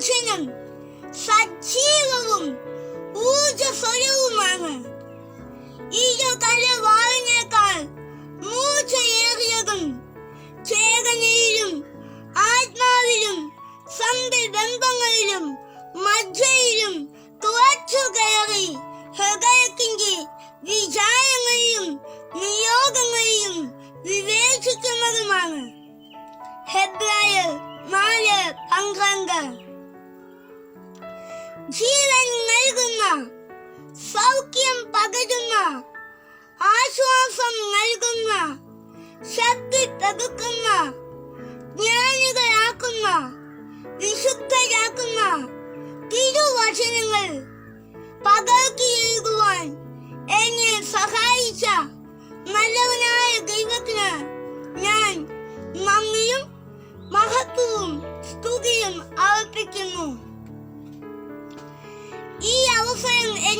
വചനം സജീവവും ഊർജസ്വരവുമാണ് ഇരുകല വാളിനേക്കാൾ മൂർച്ചയേറിയതും ചേതനയിലും ആത്മാവിലും സന്ധിബന്ധങ്ങളിലും മജ്ജയിലും തുറച്ചു കയറി ഹൃദയത്തിന്റെ വിചാരങ്ങളെയും നിയോഗങ്ങളെയും വിവേചിക്കുന്നതുമാണ്. ഹെബ്രായർ നാല് പന്ത്രണ്ട്. ജീവൻ നൽകുന്ന. സൗഖ്യം പകരുന്ന. ആശ്വാസം നൽകുന്ന. ശക്തി തകുക്കുന്ന ജ്ഞാനികളാക്കുന്ന. വിശുദ്ധരാക്കുന്ന. തിരുവചനങ്ങൾ പകർത്തി എഴുതുവാൻ എന്നെ സഹായിച്ച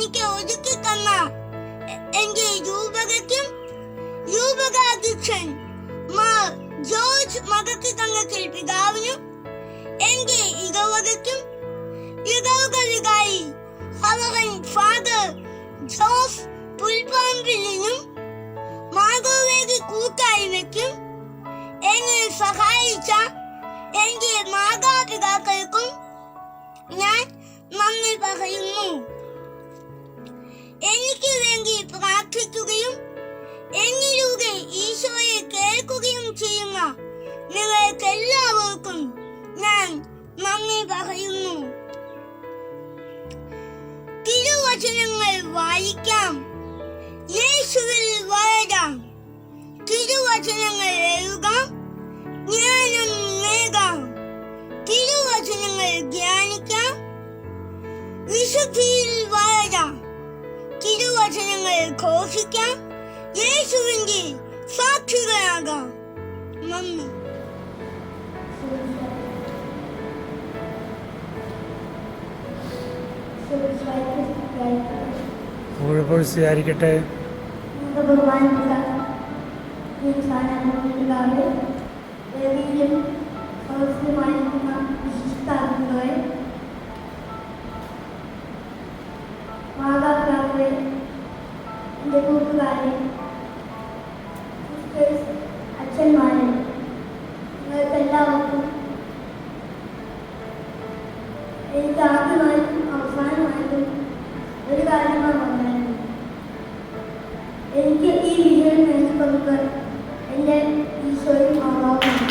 അവസരം എനിക്ക് ഒരുക്കി തന്ന എ- എന്റെ രൂപകയ്ക്കും രൂപകാധ്യക്ഷൻ മാർ ജോർജ് മകക്ക് തങ്ങത്തിൽ പിതാവിനും എന്റെ ഇടവകയ്ക്കും ഇടവക വികാരി ഫലവൻ ഫാദർ ജോസ് പുൽപ്പാമ്പിലിനും മാധവേദി കൂട്ടായ്മയ്ക്കും എന്നെ സഹായിച്ച എന്റെ മാതാപിതാക്കൾക്കും ഞാൻ നന്ദി പറയുന്നു എനിക്ക് വേണ്ടി പ്രാർത്ഥിക്കുകയും എന്നിലൂടെ ഈശോയെ കേൾക്കുകയും ചെയ്യുന്ന നിങ്ങൾക്ക് എല്ലാവർക്കും ഞാൻ നന്ദി പറയുന്നു. തിരുവചനങ്ങൾ വായിക്കാം. യേശുവിൽ വളരാം. തിരുവചനങ്ങൾ എഴുതാം. ജ്ഞാനം നേടാം. തിരുവചനങ്ങൾ ധ്യാനിക്കാം. വിശുദ്ധിയിൽ വളരാം. തിരുവചനങ്ങൾ ഘോഷിക്കാം. യേശുവിന്റെ സാക്ഷികളാകാം. നന്ദി. എപ്പോഴും സ്വീകരിക്കട്ടെ ബഹുമാനപ്പെട്ട എന്റെ കൂട്ടുകാരൻ സിസ്റ്റേഴ്സ് അച്ഛന്മാരെ നിങ്ങൾക്ക് എല്ലാവർക്കും എനിക്ക് ആദ്യമായിട്ടും അവസാനമായിട്ടും ഒരു കാര്യമാണ് പറയാനുള്ളത് എനിക്ക് ഈ വിജയം നേടിക്കൊടുക്കാൻ എന്റെ ഈശോയും മാതാവുമാണ്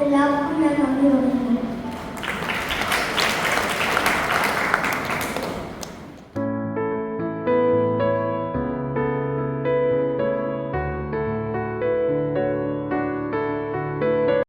എല്ലാവർക്കും ഞാൻ നന്ദി പറയുന്നു